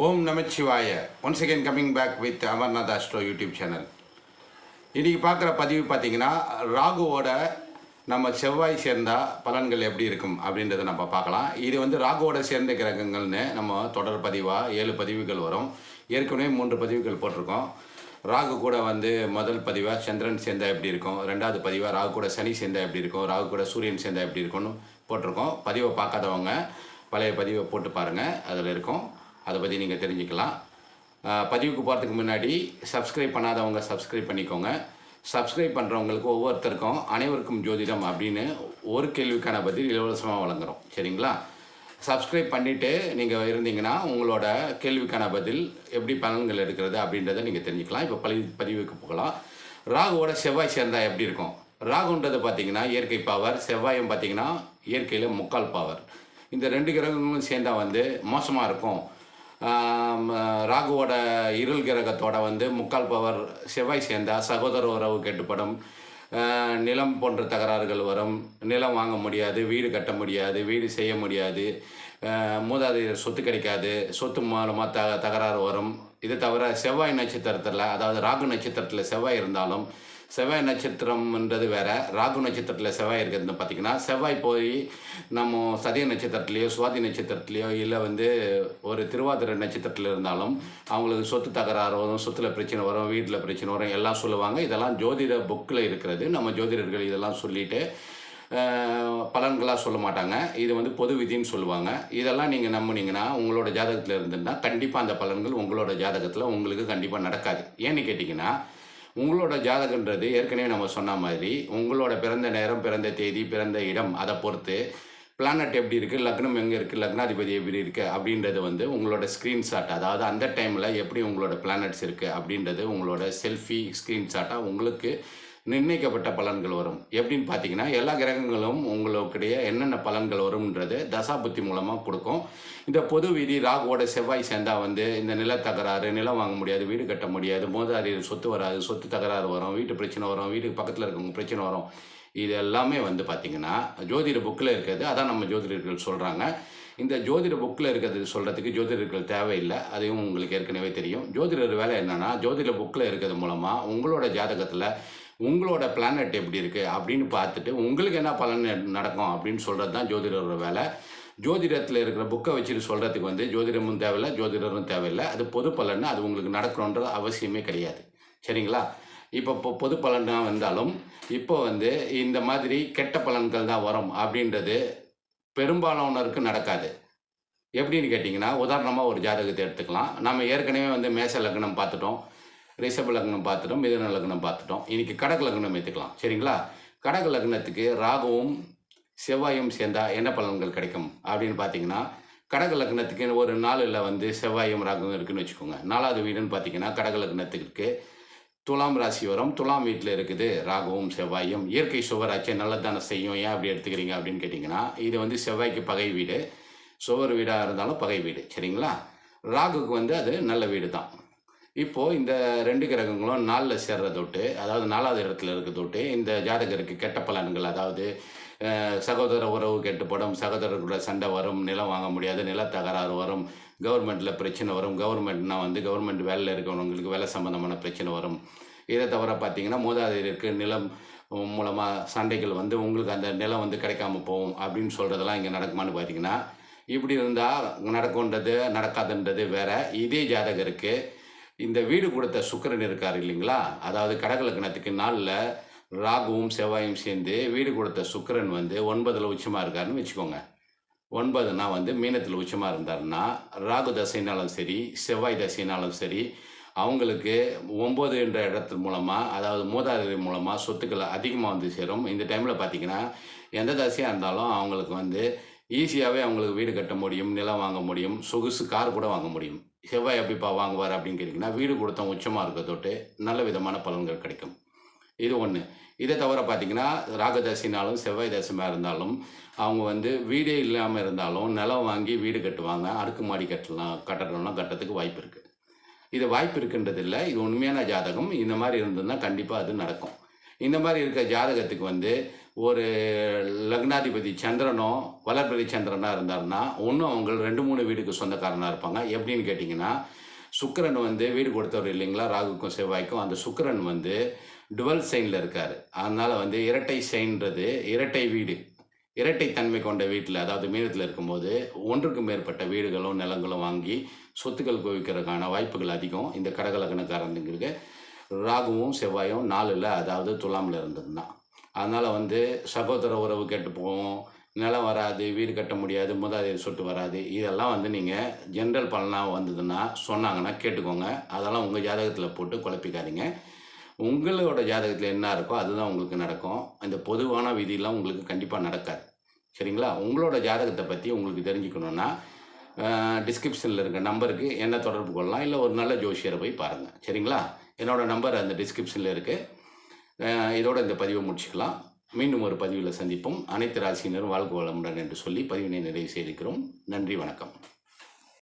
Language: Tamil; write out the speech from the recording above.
Om Namachivaya. Once again coming back with Amarnath astro YouTube channel இன்றைக்கி பார்க்குற பதிவு பார்த்தீங்கன்னா ராகுவோட நம்ம செவ்வாய் சேர்ந்தால் பலன்கள் எப்படி இருக்கும் அப்படின்றத நம்ம பார்க்கலாம். இது வந்து ராகுவோட சேர்ந்த கிரகங்கள்னு நம்ம தொடர் பதிவாக ஏழு பதிவுகள் வரும். ஏற்கனவே மூன்று பதிவுகள் போட்டிருக்கோம். ராகு கூட வந்து முதல் பதிவாக சந்திரன் சேர்ந்தா எப்படி இருக்கும்? ரெண்டாவது பதிவாக ராகு கூட சனி சேர்ந்தா எப்படி இருக்கும்? ராகு கூட சூரியன் சேர்ந்தா எப்படி இருக்கும்னு போட்டிருக்கோம். பதிவை பார்க்காதவங்க பழைய பதிவை போட்டு பாருங்கள் அதில் இருக்கும். அதை பற்றி நீங்கள் தெரிஞ்சுக்கலாம். பதிவுக்கு போகிறதுக்கு முன்னாடி சப்ஸ்கிரைப் பண்ணாதவங்க சப்ஸ்கிரைப் பண்ணிக்கோங்க. சப்ஸ்கிரைப் பண்ணுறவங்களுக்கு ஒவ்வொருத்தருக்கும் அனைவருக்கும் ஜோதிடம் அப்படின்னு ஒரு கேள்விக்கான பதில் இலவசமாக வழங்குகிறோம் சரிங்களா? சப்ஸ்கிரைப் பண்ணிவிட்டு நீங்கள் இருந்தீங்கன்னா உங்களோட கேள்விக்கான பதில் எப்படி பலன்கள் எடுக்கிறது அப்படின்றத நீங்கள் தெரிஞ்சுக்கலாம். இப்போ பழி பதிவுக்கு போகலாம். ராகுவோட செவ்வாய் சேர்ந்தால் எப்படி இருக்கும்? ராகுன்றது பார்த்தீங்கன்னா இயற்கை பவர் செவ்வாயும் பார்த்தீங்கன்னா இயற்கையில் முக்கால் பவர் இந்த ரெண்டு கிரகங்களும் சேர்ந்தால் வந்து மோசமாக இருக்கும். ராகுவோட இருள் கிரகத்தோட வந்து முக்கால் பவர் செவ்வாய் சேர்ந்தா சகோதர உறவு கெட்டுப்படும். நிலம் போன்ற தகராறுகள் வரும். நிலம் வாங்க முடியாது வீடு கட்ட முடியாது வீடு செய்ய முடியாது. மூதாதையர் சொத்து கிடைக்காது சொத்து மூலமாக த தகராறு வரும். இது தவிர செவ்வாய் நட்சத்திரத்தில் அதாவது ராகு நட்சத்திரத்தில் செவ்வாய் இருந்தாலும் செவ்வாய் நட்சத்திரம்ன்றது வேற. ராகு நட்சத்திரத்தில் செவ்வாய் இருக்கிறது பார்த்தீங்கன்னா செவ்வாய் போய் நம்ம சதய நட்சத்திரத்துலேயோ சுவாதி நட்சத்திரத்துலேயோ இல்லை வந்து ஒரு திருவாதிரை நட்சத்திரத்தில் இருந்தாலும் அவங்களுக்கு சொத்து தகராறு வரும் சொத்துல பிரச்சனை வரும் வீட்டில் பிரச்சனை வரும் எல்லாம் சொல்லுவாங்க. இதெல்லாம் ஜோதிட புக்கில் இருக்கிறது. நம்ம ஜோதிடர்கள் இதெல்லாம் சொல்லிட்டு பலன்களாக சொல்ல மாட்டாங்க. இது வந்து பொது விதின்னு சொல்லுவாங்க. இதெல்லாம் நீங்கள் நம்புனீங்கன்னா உங்களோட ஜாதகத்தில் இருந்துன்னா கண்டிப்பாக அந்த பலன்கள் உங்களோட ஜாதகத்தில் உங்களுக்கு கண்டிப்பாக நடக்காது. ஏன்னு கேட்டிங்கன்னா உங்களோட ஜாதகன்றது ஏற்கனவே நம்ம சொன்ன மாதிரி உங்களோட பிறந்த நேரம் பிறந்த தேதி பிறந்த இடம் அதை பொறுத்து பிளானட் எப்படி இருக்குது லக்னம் எங்கே இருக்குது லக்னாதிபதி எப்படி இருக்குது அப்படின்றது வந்து உங்களோட ஸ்க்ரீன்ஷாட் அதாவது அந்த டைமில் எப்படி உங்களோட பிளானட்ஸ் இருக்குது அப்படின்றது உங்களோட செல்ஃபி ஸ்க்ரீன்ஷாட்டாக உங்களுக்கு நிர்ணயிக்கப்பட்ட பலன்கள் வரும். எப்படின்னு பார்த்தீங்கன்னா எல்லா கிரகங்களும் உங்களுக்கிடையே என்னென்ன பலன்கள் வரும்ன்றது தசாபுத்தி மூலமாக கொடுக்கும். இந்த பொது விதி ராகுவோட செவ்வாய் சேர்ந்தா வந்து இந்த நில தகராறு நிலம் வாங்க முடியாது வீடு கட்ட முடியாது மோதாரி சொத்து வராது சொத்து தகராறு வரும் வீட்டு பிரச்சனை வரும் வீட்டுக்கு பக்கத்தில் இருக்கவங்க பிரச்சனை வரும். இது எல்லாமே வந்து பார்த்திங்கன்னா ஜோதிட புக்கில் இருக்கிறது. அதான் நம்ம ஜோதிடர்கள் சொல்கிறாங்க இந்த ஜோதிட புக்கில் இருக்கிறது சொல்கிறதுக்கு ஜோதிடர்கள் தேவையில்லை. அதையும் உங்களுக்கு ஏற்கனவே தெரியும். ஜோதிடர் வேலை என்னென்னா ஜோதிட புக்கில் இருக்கிறது மூலமாக உங்களோட ஜாதகத்தில் உங்களோட பிளானட் எப்படி இருக்குது அப்படின்னு பார்த்துட்டு உங்களுக்கு என்ன பலன் நடக்கும் அப்படின்னு சொல்கிறது தான் ஜோதிடரோட வேலை. ஜோதிடத்தில் இருக்கிற புக்கை வச்சுட்டு சொல்கிறதுக்கு வந்து ஜோதிடமும் தேவையில்லை ஜோதிடரும் தேவையில்லை. அது பொது பலன் அது உங்களுக்கு நடக்கணுன்றது அவசியமே கிடையாது. சரிங்களா? இப்போ இப்போ பொது பலனாக வந்தாலும் இப்போ வந்து இந்த மாதிரி கெட்ட பலன்கள் தான் வரும் அப்படின்றது பெரும்பாலானோருக்கு நடக்காது. எப்படின்னு கேட்டிங்கன்னா உதாரணமாக ஒரு ஜாதகத்தை எடுத்துக்கலாம். நம்ம ஏற்கனவே வந்து மேச லக்னம் பார்த்துட்டோம். ரிஷப லக்னம் பார்த்துட்டோம் மிதன லக்னம் பார்த்துட்டோம். இன்னைக்கு கடக லக்னம் எடுத்துக்கலாம். சரிங்களா? கடக லக்னத்துக்கு ராகுவும் செவ்வாயும் சேர்ந்தா என்ன பலன்கள் கிடைக்கும் அப்படின்னு பார்த்தீங்கன்னா கடக லக்னத்துக்கு ஒரு நாளில் வந்து செவ்வாயும் ராகுவும் இருக்குன்னு வச்சுக்கோங்க. நாலாவது வீடுன்னு பார்த்தீங்கன்னா கடக லக்னத்துக்கு துலாம் ராசி வரும். துலாம் வீட்டில் இருக்குது ராகுவும் செவ்வாயும். இயற்கை சுவராட்சியை நல்லதான செய்யும். ஏன் அப்படி எடுத்துக்கிறீங்க அப்படின்னு கேட்டிங்கன்னா இது வந்து செவ்வாய்க்கு பகை வீடு. சுவர் வீடாக இருந்தாலும் பகை வீடு. சரிங்களா? ராகுக்கு வந்து அது நல்ல வீடு தான் இப்போது இந்த ரெண்டு கிரகங்களும் நாலில் சேர்ற தொட்டு அதாவது நாலாவது இடத்துல இருக்க தொட்டு இந்த ஜாதகருக்கு கெட்ட பலன்கள் அதாவது சகோதர உறவு கெட்டுப்படும் சகோதரர்களோட சண்டை வரும் நிலம் வாங்க முடியாது நில தகராறு வரும் கவர்மெண்ட்டில் பிரச்சனை வரும் கவர்மெண்ட்னா வந்து கவர்மெண்ட் வேலையில் இருக்கிறவங்களுக்கு வேலை சம்மந்தமான பிரச்சனை வரும். இதை தவிர பார்த்தீங்கன்னா மூதாதையருக்கு நிலம் மூலமாக சண்டைகள் வந்து உங்களுக்கு அந்த நிலம் வந்து கிடைக்காம போகும் அப்படின்னு சொல்கிறதெல்லாம் இங்கே நடக்குமான்னு பார்த்தீங்கன்னா இப்படி இருந்தால் நடக்கும்ன்றது நடக்காதுன்றது வேறு. இதே ஜாதகருக்கு இந்த வீடு கொடுத்த சுக்கிரன் இருக்கார் இல்லைங்களா? அதாவது கடகலக்கணத்துக்கு நாளில் ராகுவும் செவ்வாயும் சேர்ந்து வீடு கொடுத்த சுக்கிரன் வந்து ஒன்பதில் உச்சமாக இருக்காருன்னு வச்சுக்கோங்க. ஒன்பதுனா வந்து மீனத்தில் உச்சமாக இருந்தாருன்னா ராகு தசைனாலும் சரி செவ்வாய் தசைனாலும் சரி அவங்களுக்கு ஒம்பது என்ற இடத்து மூலமாக அதாவது மூதாதைரி மூலமாக சொத்துக்கள் அதிகமாக வந்து சேரும். இந்த டைமில் பார்த்தீங்கன்னா எந்த தசையாக இருந்தாலும் அவங்களுக்கு வந்து ஈஸியாகவே அவங்களுக்கு வீடு கட்ட முடியும் நிலம் வாங்க முடியும் சொகுசு கார் கூட வாங்க முடியும். செவ்வாய் எப்படிப்பா வாங்குவார் அப்படின்னு கேட்டிங்கன்னா வீடு கொடுத்தோம் உச்சமாக இருக்க தொட்டு நல்ல விதமான பலன்கள் கிடைக்கும். இது ஒன்று இதை தவிர பார்த்தீங்கன்னா ராகதசினாலும் செவ்வாய் தசமாக இருந்தாலும் அவங்க வந்து வீடே இல்லாமல் இருந்தாலும் நிலம் வாங்கி வீடு கட்டுவாங்க அடுக்குமாடி கட்டலாம் கட்டணும்னா கட்டத்துக்கு வாய்ப்பு இருக்குது இது வாய்ப்பு இருக்குன்றது இல்லை இது உண்மையான ஜாதகம். இந்த மாதிரி இருந்ததுன்னா கண்டிப்பாக அது நடக்கும். இந்த மாதிரி இருக்க ஜாதகத்துக்கு வந்து ஒரு லக்னாதிபதி சந்திரனோ வளர்பிறை சந்திரனாக இருந்தாருன்னா ஒன்றும் அவங்க ரெண்டு மூணு வீடுக்கு சொந்தக்காரனாக இருப்பாங்க. எப்படின்னு கேட்டிங்கன்னா சுக்கரன் வந்து வீடு கொடுத்தவர் இல்லைங்களா? ராகுக்கும் செவ்வாய்க்கும். அந்த சுக்கரன் வந்து டுவல் சைனில் இருக்கார். அதனால் வந்து இரட்டை சைன்றது இரட்டை வீடு. இரட்டை தன்மை கொண்ட வீட்டில் அதாவது மீனத்தில் இருக்கும்போது ஒன்றுக்கு மேற்பட்ட வீடுகளும் நிலங்களும் வாங்கி சொத்துக்கள் குவிக்கிறதுக்கான வாய்ப்புகள் அதிகம். இந்த கடகலக்கணக்காரங்களுக்கு ராகுவும் செவ்வாயும் நாலில் அதாவது துலாமில் இருந்ததுன்னா. அதனால் வந்து சகோதர உறவு கெட்டு போகும் நிலம் வராது வீடு கட்ட முடியாது மூதாதைய சொட்டு வராது. இதெல்லாம் வந்து நீங்கள் ஜென்ரல் பலனாக வந்ததுன்னா சொன்னாங்கன்னா கேட்டுக்கோங்க. அதெல்லாம் உங்கள் ஜாதகத்தில் போட்டு குழப்பிக்காதீங்க. உங்களோட ஜாதகத்தில் என்ன இருக்கோ அதுதான் உங்களுக்கு நடக்கும். இந்த பொதுவான விதியெல்லாம் உங்களுக்கு கண்டிப்பாக நடக்காது. சரிங்களா? உங்களோட ஜாதகத்தை பற்றி உங்களுக்கு தெரிஞ்சுக்கணுன்னா டிஸ்கிரிப்ஷனில் இருக்க நம்பருக்கு என்ன தொடர்பு கொள்ளலாம் இல்லை ஒரு நல்ல ஜோஷியரை போய் பாருங்கள் சரிங்களா? என்னோடய நம்பர் அந்த டிஸ்கிரிப்ஷனில் இருக்குது இதோட இந்த பதிவை முடிச்சுக்கலாம். மீண்டும் ஒரு பதிவில் சந்திப்போம். அனைத்து ராசியினரும் வாழ்க வளமுடன் என்று சொல்லி பதிவினை நிறைவு செய்திருக்கிறோம். நன்றி வணக்கம்.